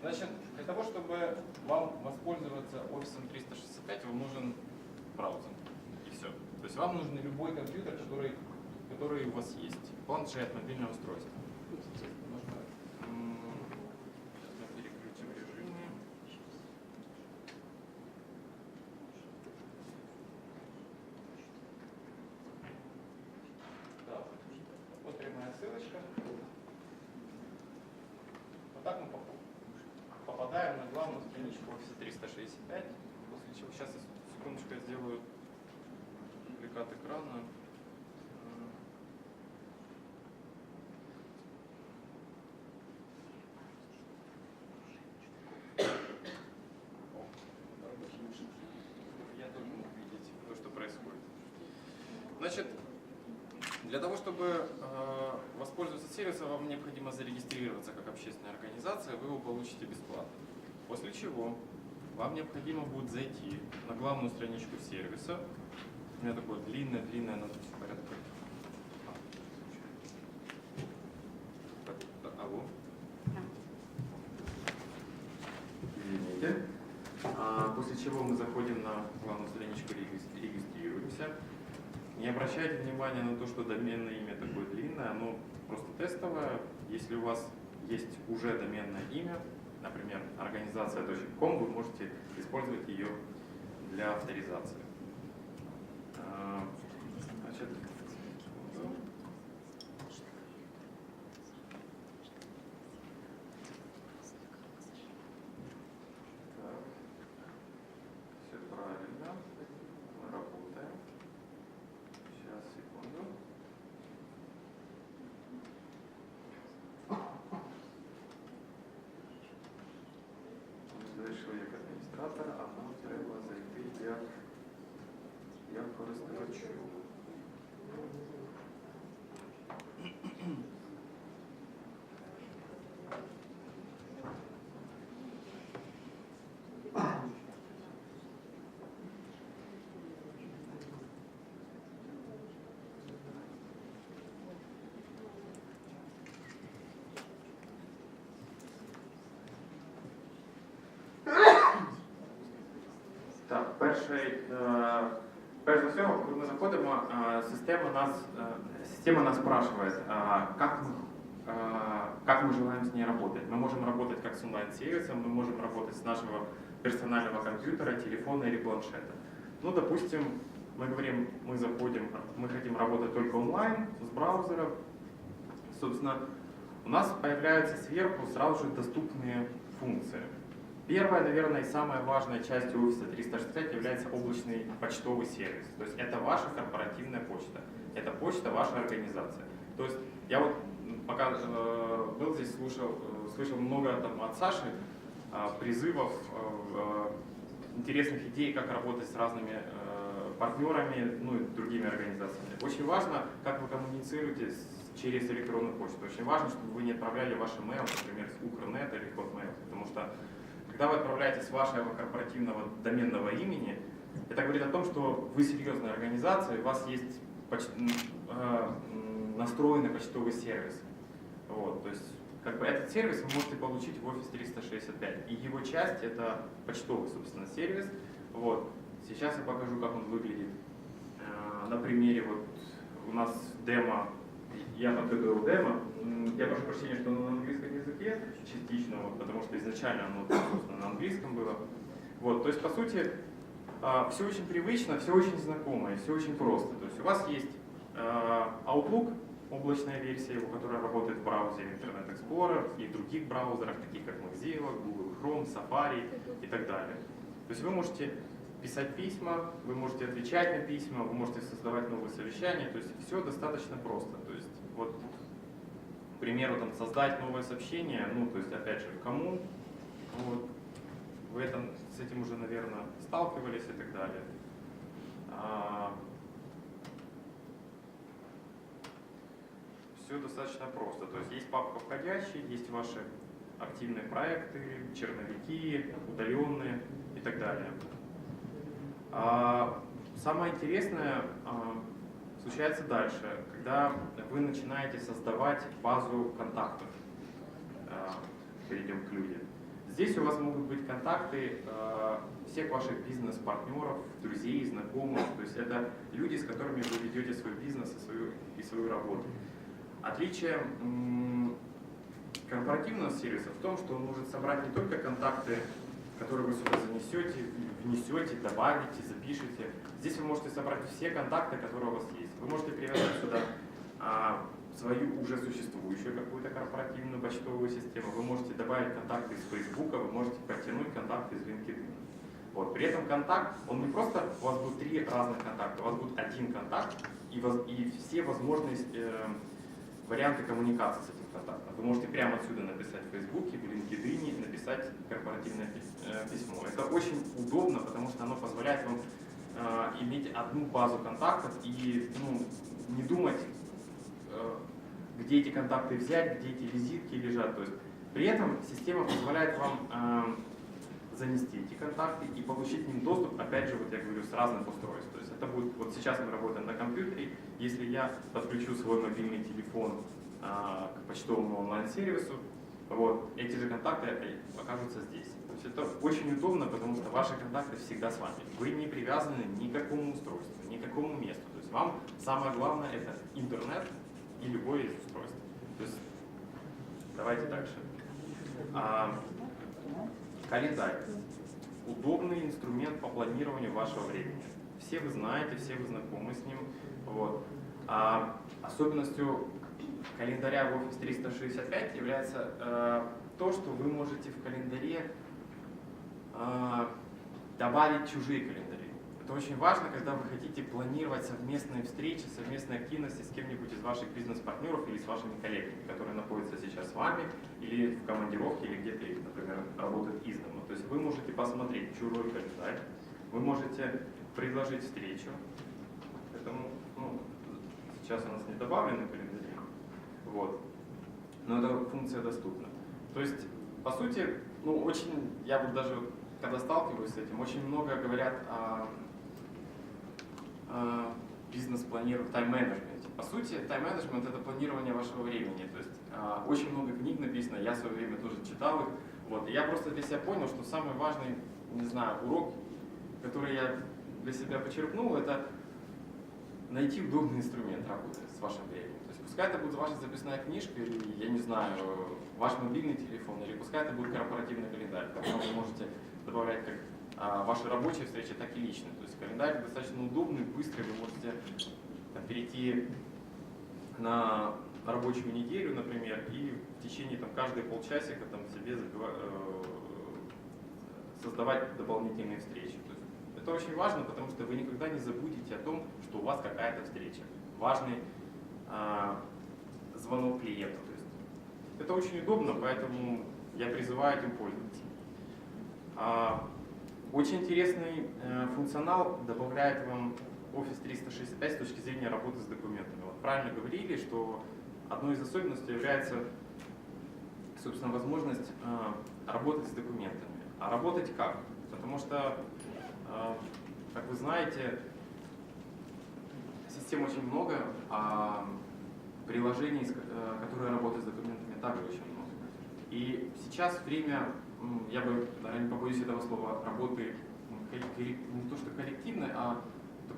Значит, для того, чтобы вам воспользоваться офисом 365, вам нужен браузер. И все. То есть вам нужен любой компьютер, который, который у вас есть. Планшет, мобильное устройство. Можно, м, Сейчас мы переключим режимы. Так, вот прямая ссылочка. Вот так мы поп- попадаем на главную страничку офиса 365. После чего сейчас я секундочку я сделаю дубликат экрана. Я тоже мог видеть то, что происходит. Значит, для того, чтобы э, воспользоваться сервисом, вам необходимо зарегистрироваться как общественная организация, вы его получите бесплатно. После чего вам необходимо будет зайти на главную страничку сервиса. У меня такое длинное-длинное, надо порядке. А, так, так, алло. Извините. А, после чего мы заходим на главную страничку, регис- регистрируемся. Не обращайте внимания на то, что доменное имя такое длинное, оно просто тестовое. Если у вас есть уже доменное имя, например, организация.com, вы можете использовать ее для авторизации. А, Значит, секунду. Так. Все правильно. Мы работаем. Сейчас, секунду. Зайшов як адміністратор, а нам треба зайти як, як користувачу. Так, перший, перш за все, коли ми заходимо, система нас, система нас спрашивает, как мы, как мы желаем с ней работать. Мы можем работать как с онлайн-сервисом, мы можем работать с нашего персонального компьютера, телефона или планшета. Ну, допустим, мы говорим, мы заходим, мы хотим работать только онлайн, с браузера. Собственно, у нас появляются сверху сразу же доступные функции. Первая, наверное, и самая важная часть офиса 360 является облачный почтовый сервис. То есть это ваша корпоративная почта, это почта вашей организации. То есть я вот пока э, был здесь, слушал, э, слышал много там, от Саши э, призывов, э, э, интересных идей, как работать с разными э, партнерами, ну и другими организациями. Очень важно, как вы коммуницируете с- через электронную почту. Очень важно, чтобы вы не отправляли ваши mail, например, с Укрнет или Hotmail, потому что когда вы отправляете с вашего корпоративного доменного имени, это говорит о том, что вы серьезная организация, у вас есть поч- э, настроенный почтовый сервис. Вот, то есть как бы этот сервис вы можете получить в Office 365. И его часть это почтовый, собственно, сервис. Вот. Сейчас я покажу, как он выглядит. Э, На примере вот у нас демо, я подготовил демо. Я прошу прощения, что оно на английском языке частично, вот, потому что изначально оно собственно, на английском было. Вот, то есть, по сути, все очень привычно, все очень знакомо и все очень просто. То есть у вас есть э, Outlook, облачная версия его, которая работает в браузере Internet Explorer и в других браузерах, таких как Mozilla, Google Chrome, Safari и так далее. То есть вы можете писать письма, вы можете отвечать на письма, вы можете создавать новые совещания, то есть все достаточно просто. То есть вот, к примеру, там, создать новое сообщение, ну, то есть, опять же, кому, вот, вы этом, с этим уже, наверное, сталкивались и так далее. все достаточно просто. То есть есть папка входящие, есть ваши активные проекты, черновики, удаленные и так далее. А, самое интересное, а, случается дальше, когда вы начинаете создавать базу контактов. Э, Перейдем к людям. Здесь у вас могут быть контакты всех ваших бизнес-партнеров, друзей, знакомых. То есть это люди, с которыми вы ведете свой бизнес и свою, и свою работу. Отличие корпоративного сервиса в том, что он может собрать не только контакты, которые вы сюда занесете, внесете, добавите, запишете. Здесь вы можете собрать все контакты, которые у вас есть. Вы можете привязать сюда а, свою уже существующую какую-то корпоративную почтовую систему. Вы можете добавить контакты из Facebook, вы можете подтянуть контакты из LinkedIn. Вот. При этом контакт, он не просто, у вас будет три разных контакта, у вас будет один контакт и, воз- и все возможные э, варианты коммуникации с этим контактом. Вы можете прямо отсюда написать в Фейсбуке, в LinkedIn, написать корпоративное э, письмо. Это очень удобно, потому что оно позволяет вам э, иметь одну базу контактов и ну, не думать, э, где эти контакты взять, где эти визитки лежат. То есть при этом система позволяет вам э, занести эти контакты и получить к ним доступ, опять же, вот я говорю, с разных устройств. То есть это будет, вот сейчас мы работаем на компьютере, если я подключу свой мобильный телефон а, к почтовому онлайн-сервису, вот, эти же контакты окажутся здесь. То есть это очень удобно, потому что ваши контакты всегда с вами. Вы не привязаны ни к какому устройству, ни к какому месту. То есть вам самое главное это интернет и любое из устройств. То есть давайте дальше. Календарь. Удобный инструмент по планированию вашего времени. Все вы знаете, все вы знакомы с ним. Вот. А особенностью календаря в Office 365 является э, то, что вы можете в календаре э, добавить чужие календари. Это очень важно, когда вы хотите планировать совместные встречи, совместные активности с кем-нибудь из ваших бизнес-партнеров или с вашими коллегами, которые находятся сейчас с вами, или в командировке, или где-то, например, работают из дома. То есть вы можете посмотреть чужой календарь, вы можете предложить встречу. Поэтому, ну, сейчас у нас не добавлены календари, вот. Но эта функция доступна. То есть, по сути, ну, очень, я вот даже, когда сталкиваюсь с этим, очень много говорят о, о бизнес-планировании, тайм-менеджменте. По сути, тайм-менеджмент – это планирование вашего времени. То есть, а, очень много книг написано, я в свое время тоже читал их. Вот. И я просто для себя понял, что самый важный, не знаю, урок, который я для себя почерпнул, это найти удобный инструмент работы с вашим временем. То есть пускай это будет ваша записная книжка, или, я не знаю, ваш мобильный телефон, или пускай это будет корпоративный календарь, в вы можете добавлять как а, ваши рабочие встречи, так и личные. То есть календарь достаточно удобный, быстрый, вы можете там, перейти на рабочую неделю, например, и в течение там, каждые полчасика там, себе э, создавать дополнительные встречи. То есть это очень важно, потому что вы никогда не забудете о том, что у вас какая-то встреча. Важный а, звонок клиенту. То есть это очень удобно, поэтому я призываю этим пользоваться. Очень интересный э, функционал добавляет вам Office 365 с точки зрения работы с документами. Вот правильно говорили, что одной из особенностей является, собственно, возможность э, работать с документами. А работать как? Потому что, э, как вы знаете, систем очень много, а приложений, которые работают с документами, также очень много. И сейчас время, я бы, наверное, не побоюсь этого слова, работы не то что коллективной, а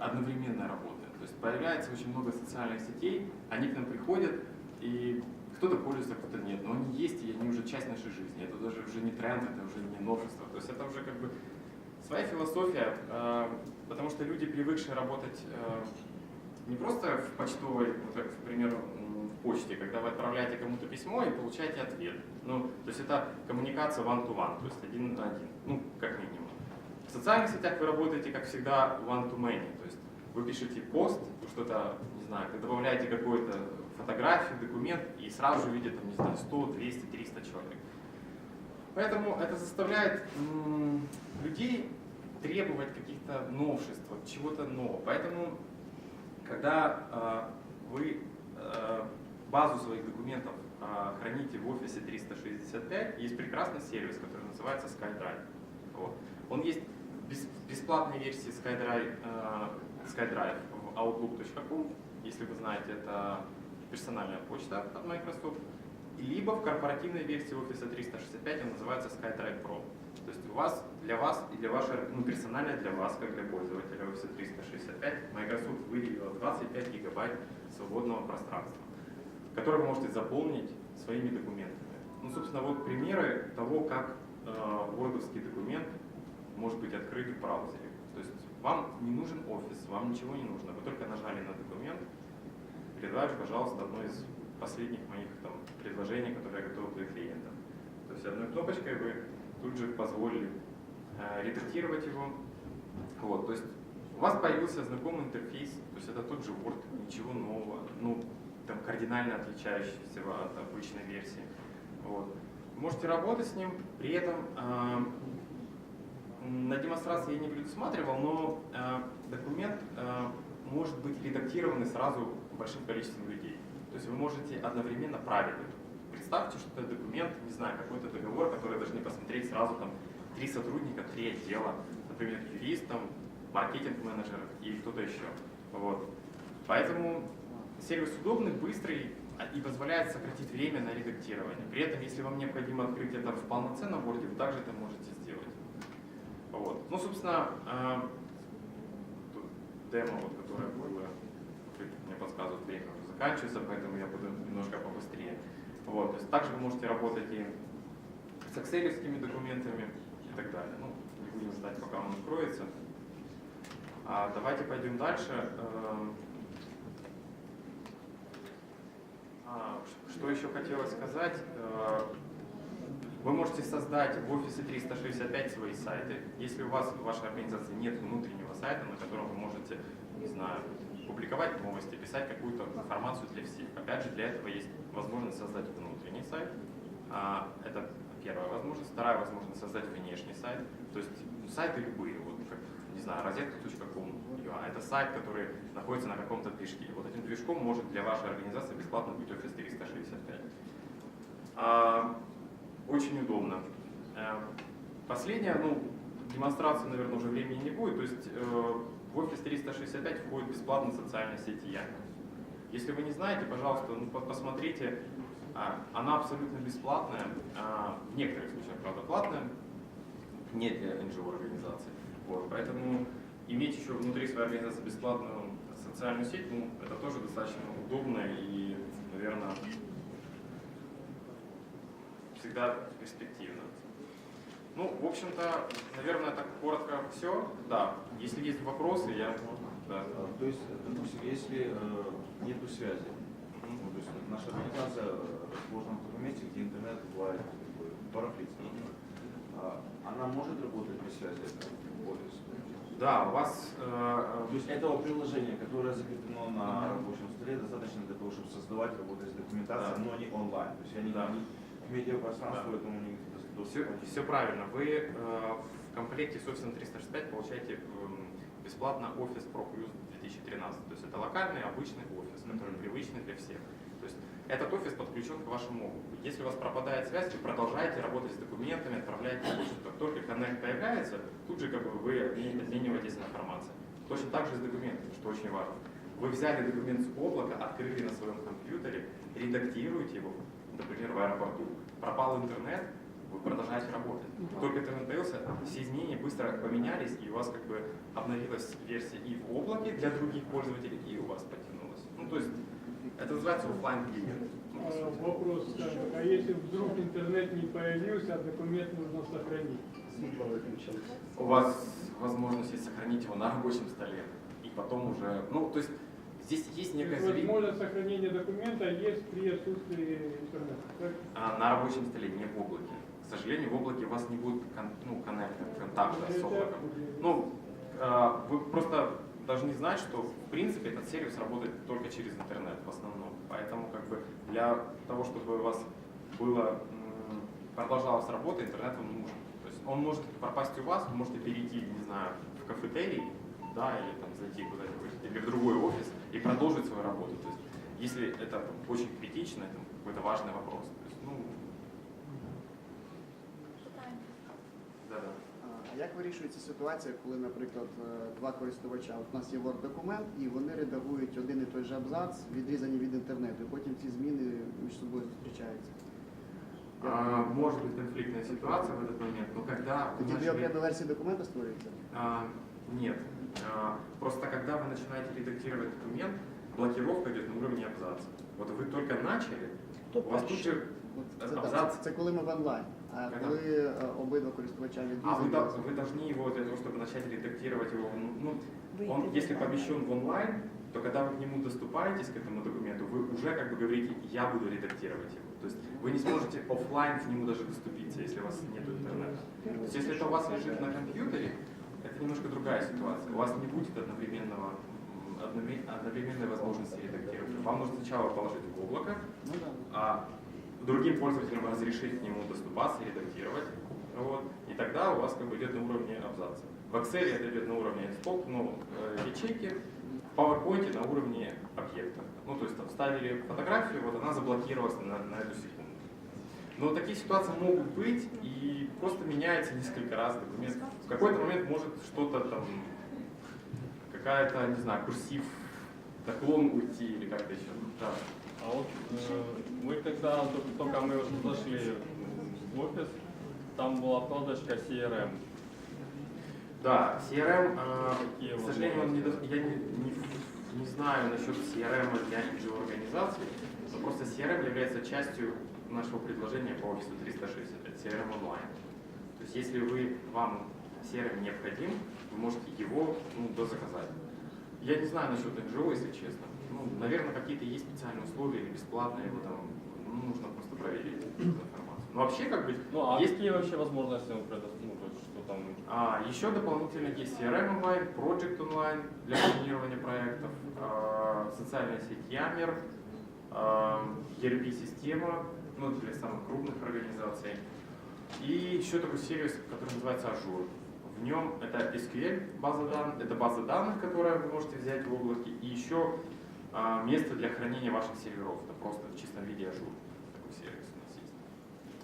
одновременной работы. То есть появляется очень много социальных сетей, они к нам приходят, и кто-то пользуется, кто-то нет, но они есть, и они уже часть нашей жизни. Это даже уже не тренд, это уже не новшество. То есть это уже как бы своя философия, э, потому что люди, привыкшие работать э, не просто в почтовой, вот как, к примеру, почте, когда вы отправляете кому-то письмо и получаете ответ. Ну, то есть это коммуникация one-to-one, то есть один на один, ну, как минимум. В социальных сетях вы работаете, как всегда, one-to-many, то есть вы пишете пост, что-то, не знаю, вы добавляете какую-то фотографию, документ, и сразу же видит, там, не знаю, 100, 200, 300 человек. Поэтому это заставляет людей требовать каких-то новшеств, чего-то нового. Поэтому, когда э, вы э, базу своих документов э, храните в офисе 365, есть прекрасный сервис, который называется SkyDrive. Вот. Он есть бес- в бесплатной версии SkyDrive, SkyDrive в outlook.com если вы знаете, это персональная почта от Microsoft, либо в корпоративной версии Office 365 он называется SkyDrive Pro. То есть у вас, для вас и для вашей, ну, персонально для вас, как для пользователя Office 365, Microsoft выделила 25 гигабайт свободного пространства, которое вы можете заполнить своими документами. Ну, собственно, вот примеры того, как э, wordовский документ может быть открыт в браузере. То есть вам не нужен офис, вам ничего не нужно. Вы только нажали на документ, вами, пожалуйста, одно из последних моих там, предложений, которые я готовил для клиента. То есть одной кнопочкой вы тут же позволили э, редактировать его. Вот, то есть у вас появился знакомый интерфейс, то есть это тот же Word, ничего нового, ну, там кардинально отличающийся от обычной версии. Вот. Можете работать с ним, при этом э, на демонстрации я не предусматривал, но э, документ э, может быть редактированный сразу большим количеством людей. То есть вы можете одновременно править. Представьте, что это документ, не знаю, какой-то договор, который должны посмотреть сразу там три сотрудника, три отдела, например, юрист, маркетинг-менеджер и кто-то еще. Вот. Поэтому сервис удобный, быстрый а, и позволяет сократить время на редактирование. При этом, если вам необходимо открыть это в полноценном Word, вы также это можете сделать. Вот. Ну, собственно, тут демо, вот, которое было, мне подсказывают, время уже заканчивается, поэтому я буду немножко побыстрее. Вот. То есть также вы можете работать и с экселевскими документами и так далее. Ну, не будем ждать, пока он откроется. А давайте пойдем дальше. Эм, а, Что еще хотелось сказать? Э, Вы можете создать в офисе 365 свои сайты. Если у вас в вашей организации нет внутреннего сайта, на котором вы можете, не знаю, публиковать новости, писать какую-то информацию для всех. Опять же, для этого есть возможность создать внутренний сайт. А, Это первая возможность. Вторая возможность создать внешний сайт. То есть сайты любые, вот как, не знаю, розетка.com. Это сайт, который находится на каком-то движке. Вот этим движком может для вашей организации бесплатно быть Office 365. А, Очень удобно. Э, Последняя, ну, демонстрации, наверное, уже времени не будет. То есть э, в Office 365 входит бесплатно социальная сеть Яндекс. Если вы не знаете, пожалуйста, ну, по- посмотрите. А, Она абсолютно бесплатная, а, в некоторых случаях, правда, платная, не для NGO организаций. Вот, поэтому иметь еще внутри своей организации бесплатную социальную сеть, ну, это тоже достаточно удобно и, наверное, всегда перспективно. Ну, в общем-то, наверное, так коротко все. Да, если есть вопросы, я... Да. А, То есть, э, допустим, если э, нету связи, ну, то есть наша организация э, расположена в таком месте, где интернет бывает барахлит, а, она может работать без связи, офис? Да, у вас... э, То есть этого приложения, которое закреплено на рабочем столе, достаточно для того, чтобы создавать, работать с документацией, Да. но не онлайн. То есть я не Да. к медиапространству Да. этому не Все, все правильно. Вы э, в комплекте с Office 365 получаете эм, бесплатно Office Pro Plus 2013. То есть это локальный, обычный офис, который Мгм. привычный для всех. То есть этот офис подключен к вашему облаку. Если у вас пропадает связь, вы продолжаете работать с документами, отправляете почту. Как только Connect появляется, тут же как бы вы обмен- обмениваетесь информацией. Точно так же с документами, что очень важно. Вы взяли документ с облака, открыли на своем компьютере, редактируете его, например, в аэропорту. Пропал интернет, вы продолжаете работать. Как Только интернет появился, все изменения быстро поменялись, и у вас как бы обновилась версия и в облаке для других пользователей, и у вас подтянулась. Ну, то есть, это называется офлайн клиент. Ну, А. Вопрос, а если вдруг интернет не появился, а документ нужно сохранить? У вас возможность есть сохранить его на рабочем столе, и потом уже, ну, то есть, здесь есть некая зависимость. Возможность сохранения документа есть при отсутствии интернета. так? А, на рабочем столе, не в облаке. К сожалению, в облаке у вас не будет кон- ну, коннекта, контакта с облаком. Ну, а, вы просто должны знать, что в принципе этот сервис работает только через интернет в основном. Поэтому как бы для того, чтобы у вас было продолжалась работа, интернет вам нужен То есть он может пропасть у вас, вы можете перейти, не знаю, в кафетерий, да, или там зайти куда-нибудь, или в другой офис и продолжить свою работу. То есть, если это там, очень критично, это какой-то важный вопрос. То есть, ну, да-да. А А як вирішується ситуація, коли, наприклад, е, два користувача, от у нас є Word-документ, і вони редагують один і той же абзац, відрізані від інтернету, і потім ці зміни між собою зустрічаються? А, может быть конфликтная ситуация в этот момент, но когда вы Тоді дві начали- окремі версії документа створюються? А, нет. А, просто когда вы начинаете редактировать документ, блокировка идет на уровне абзаца. Вот вы только начали, у вас тут же От Це, абзац, так, це коли ми в онлайн. А Когда? коли е, обидва користувача а вы, відрізані. дол- вы должны его для того, чтобы начать редактировать его, ну, ну, он, Выйти если в помещен в онлайн, то когда вы к нему доступаетесь, к этому документу, вы уже как бы говорите, я буду редактировать его. То есть вы не сможете оффлайн к нему даже доступиться, если у вас нет интернета. То есть если это у вас лежит на компьютере, это немножко другая ситуация. У вас не будет одновременного одновременной возможности редактировать. Вам нужно сначала положить в облако, Ну, а другим пользователям разрешить к нему доступаться и редактировать. Вот. И тогда у вас как бы идет на уровне абзаца. В Excel это идет на уровне столб, ну, э, ячейки, PowerPoint на уровне объекта. Ну, то есть там вставили фотографию, вот она заблокировалась на, на эту секунду. Но такие ситуации могут быть, и просто меняется несколько раз документ. В какой-то момент может что-то там, какая-то, не знаю, курсив, наклон уйти или как-то еще. Да. А вот э, мы когда только, только мы зашли в офис, там была вкладочка CRM. Да, CRM, э, Какие к сожалению, он не до- я не, не- не знаю насчет CRM для NGO-организаций, но просто CRM является частью нашего предложения по офису 360, это CRM онлайн. То есть если вы, вам CRM необходим, вы можете его ну, дозаказать. Я не знаю насчет NGO, если честно. Ну, наверное, какие-то есть специальные условия или бесплатные, его там ну, нужно просто проверить эту информацию. Но вообще, как бы, Ну а есть какие вообще возможности предоставляет? Ну, там а, еще дополнительно есть CRM онлайн, Project онлайн для планирования проектов, а, социальная сеть Yammer, а, ERP-система, ну, для самых крупных организаций. И еще такой сервис, который называется Azure. В нем это SQL база данных, это база данных, которую вы можете взять в облаке, и еще а, место для хранения ваших серверов. Это просто в чистом виде Azure. Такой сервис у нас есть.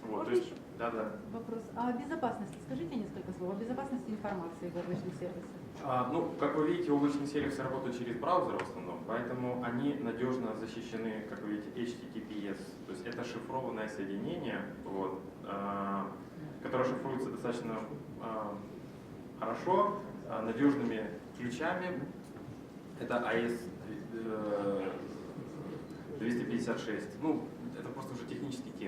Вот, то есть? Да-да. Вопрос. А о безопасности скажите несколько слов. О безопасности информации в облачных сервисах. А, ну, как вы видите, облачные сервисы работают через браузер в основном, поэтому они надежно защищены, как вы видите, HTTPS. То есть это шифрованное соединение, вот, а, которое шифруется достаточно а, хорошо, а, надежными ключами. Это AES э, 256. Ну, это просто уже технический термин.